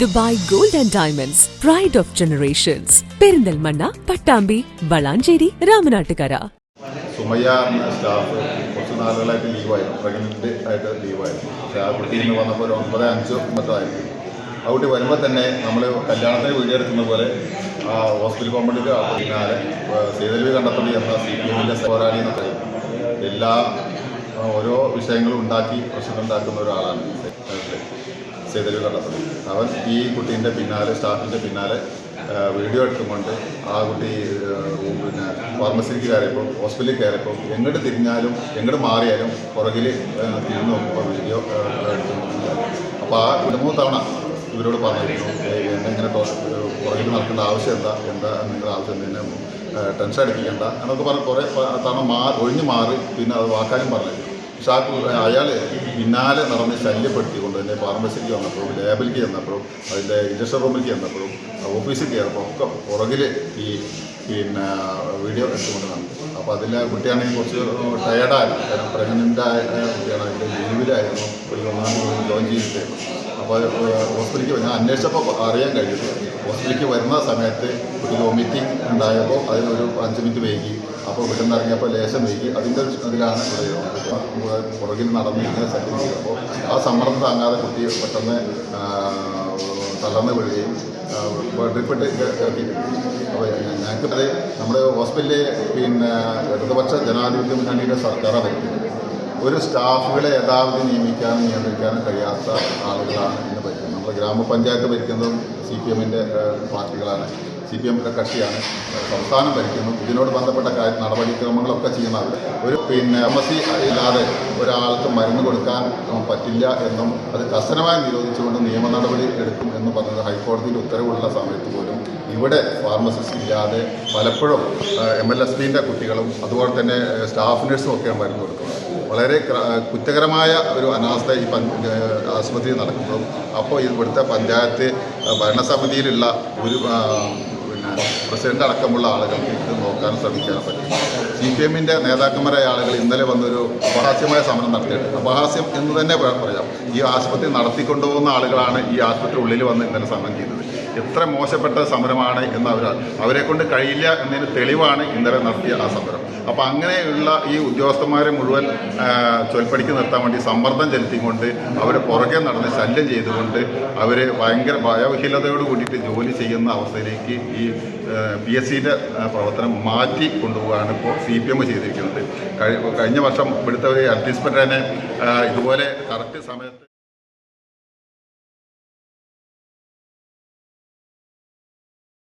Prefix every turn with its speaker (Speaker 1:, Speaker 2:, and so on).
Speaker 1: Dubai gold and diamonds pride of generations Perinthalmanna Pattambi Valanchery Ramanattukara.
Speaker 2: Sumayya എന്ന staff കുറച്ച് നാളുകളായിട്ട് ലീവായിരുന്നു pregnant ആയിട്ട് ലീവായിരുന്നു പക്ഷേ ആ കുട്ടി ഇന്ന് വന്നപ്പോൾ ഒരു ഒമ്പത് അഞ്ചോ മറ്റോ ആയിരുന്നു ആ കുട്ടി വരുമ്പോൾ തന്നെ നമ്മൾ കല്യാണത്തിന് വീഡിയോ എടുക്കുന്ന പോലെ ആ ഹോസ്പിറ്റൽ കോമ്പൗണ്ടിൽ പിന്നാലെ സേതൽവി കണ്ടെത്തണി എന്ന സി പി എമ്മിന്റെ പോരാളി എന്നൊക്കെ എല്ലാ ഓരോ വിഷയങ്ങളും ഉണ്ടാക്കി പ്രശ്നം ഉണ്ടാക്കുന്ന ഒരാളാണ്. സേതൽവി കണ്ടെത്തണി അവൻ ഈ കുട്ടീന്റെ പിന്നാലെ സ്റ്റാഫിന്റെ പിന്നാലെ വീഡിയോ എടുത്തുകൊണ്ട് ആ കുട്ടി പിന്നെ ഫാർമസിക്ക് കയറിയപ്പോൾ ഹോസ്പിറ്റലിൽ കയറിയപ്പോൾ എങ്ങോട്ട് തിരിഞ്ഞാലും എങ്ങോട്ട് മാറിയാലും പുറകിൽ തിരിഞ്ഞ് നോക്കുമ്പോൾ വീഡിയോ എടുത്തുകൊണ്ട് അപ്പോൾ ആ രണ്ട് മൂന്ന് തവണ ഇവരോട് പറഞ്ഞിരുന്നു "ഏയ് എന്നെ ഇങ്ങനെ പുറകിൽ നടക്കേണ്ട ആവശ്യം എന്താ? എന്താ നിങ്ങളുടെ ആവശ്യം? എന്നെ ടെൻഷൻ അടിപ്പിക്കേണ്ട. എന്നൊക്കെ പറഞ്ഞ് കുറേ തവണ മാ ഒഴിഞ്ഞു മാറി പിന്നെ അത് വാക്കാനും പറഞ്ഞിരുന്നു. ആ അയാൾ പിന്നാലെ നടന്ന് ശല്യപ്പെടുത്തിക്കൊണ്ട് തന്നെ ഫാർമസിക്ക് വന്നപ്പോഴും ലേബലിക്ക് ചെന്നപ്പോഴും അതിന്റെ ഇൻഡസ്ട്രിയൽ റൂമിലേക്ക് ചെന്നപ്പോഴും ഓഫീസിൽ കയറപ്പോൾ ഒക്കെ പുറകിൽ ഈ പിന്നെ വീഡിയോ എടുത്തുകൊണ്ട് നടന്നു. അപ്പോൾ അതിൽ കുട്ടിയാണെങ്കിൽ കുറച്ച് ടയർഡായി കാരണം പ്രഗ്നന്റ് ആയ കുട്ടിയാണ് അതിന്റെ ലീവിലായിരുന്നു ഒരു ഒന്നാം തീയതി ജോയിൻ ചെയ്തിട്ട്. അപ്പോൾ ഹോസ്പിറ്റലിലേക്ക് ഞാൻ അന്വേഷിച്ചപ്പോൾ അറിയാൻ കഴിയും ഹോസ്പിറ്റലിലേക്ക് വരുന്ന സമയത്ത് ഒരു വോമിറ്റിംഗ് ഉണ്ടായപ്പോൾ അതിനൊരു അഞ്ച് മിനിറ്റ് വൈകി. അപ്പോൾ വീട്ടിൽ നിന്ന് ഇറങ്ങിയപ്പോൾ ലേശം വൈകി. അതിന്റെ ഇതിലാണ് ഇവിടെ. പുറകിൽ നടന്ന് ഇങ്ങനെ സെറ്റിൽ ചെയ്തപ്പോൾ ആ സമ്മർദ്ദം താങ്ങാതെ കുട്ടി പെട്ടെന്ന് തളർന്നു വീഴുകയും ഡ്രിപ്പിട്ട് ഞങ്ങൾക്ക് ഞങ്ങൾക്ക് നമ്മുടെ ഹോസ്പിറ്റലിലെ പിന്നെ ഇടതുപക്ഷ ജനാധിപത്യ മുന്നണിയുടെ സർക്കാരാണ് വരുന്നത് ഒരു സ്റ്റാഫുകളെ യഥാവിധി നിയമിക്കാനും നിയന്ത്രിക്കാനും കഴിയാത്ത ആളുകളാണ് ഇന്ന് ഭരിക്കുന്നത്. നമ്മുടെ ഗ്രാമപഞ്ചായത്ത് ഭരിക്കുന്നതും സി പി എമ്മിന്റെ പാർട്ടികളാണ്. സി പി എമ്മിന്റെ കക്ഷിയാണ്. സംസ്ഥാനം ഭരിക്കുന്നു. ഇതിനോട് ബന്ധപ്പെട്ട കാര്യ നടപടിക്രമങ്ങളൊക്കെ ചെയ്യുന്ന അവർ ഒരു പിന്നെ എം എസ് സി ഇല്ലാതെ ഒരാൾക്ക് മരുന്ന് കൊടുക്കാൻ പറ്റില്ല എന്നും അത് കർശനമായി നിരോധിച്ചുകൊണ്ട് നിയമ നടപടി എടുക്കും എന്ന് ഹൈക്കോടതിയിൽ ഉത്തരവുള്ള സമയത്ത് പോലും ഇവിടെ ഫാർമസിസ്റ്റ് ഇല്ലാതെ പലപ്പോഴും എം എൽ എസ് പിന്റെ കുട്ടികളും അതുപോലെ തന്നെ സ്റ്റാഫ് നഴ്സും ഒക്കെ മരുന്ന് കൊടുക്കുന്നത് വളരെ കുറ്റകരമായ ഒരു അനാസ്ഥ ഈ ആശുപത്രിയിൽ നടക്കുന്നതും അപ്പോൾ ഇവിടുത്തെ പഞ്ചായത്ത് ഭരണസമിതിയിലുള്ള ഒരു പ്രസിഡന്റ് അടക്കമുള്ള ആളുകൾക്ക് ഇത് നോക്കാൻ ശ്രമിക്കാൻ പറ്റും. സി പി എമ്മിന്റെ നേതാക്കന്മാരായ ആളുകൾ ഇന്നലെ വന്നൊരു അപഹാസ്യമായ സമരം നടത്തിയിട്ടുണ്ട്. അപഹാസ്യം എന്ന് തന്നെ പറയാം. ഈ ആശുപത്രി നടത്തിക്കൊണ്ടുപോകുന്ന ആളുകളാണ് ഈ ആശുപത്രി ഉള്ളിൽ വന്ന് ഇന്നലെ സമരം ചെയ്തത്. എത്ര മോശപ്പെട്ട സമരമാണ് എന്ന് അവർ അവരെ കൊണ്ട് കഴിയില്ല എന്നതിന് തെളിവാണ് ഇന്നലെ നടത്തിയ ആ സമരം. അപ്പോൾ അങ്ങനെയുള്ള ഈ ഉദ്യോഗസ്ഥന്മാരെ മുഴുവൻ ചൊൽപ്പടിക്ക് നിർത്താൻ വേണ്ടി സമ്മർദ്ദം ചെലുത്തിക്കൊണ്ട് അവരെ പുറകെ നടന്ന് ശല്യം ചെയ്തുകൊണ്ട് അവർ ഭയങ്കര ഭയവഹീലതയോട് കൂടിയിട്ട് ജോലി ചെയ്യുന്ന അവസ്ഥയിലേക്ക് ഈ പി എസ് സിയുടെ പ്രവർത്തനം മാറ്റി കൊണ്ടുപോവുകയാണ് ഇപ്പോൾ സി പി എം ചെയ്തിരിക്കുന്നത്. കഴിഞ്ഞ വർഷം ഇവിടുത്തെ ഒരു തന്നെ ഇതുപോലെ കറക്റ്റ് സമയത്ത്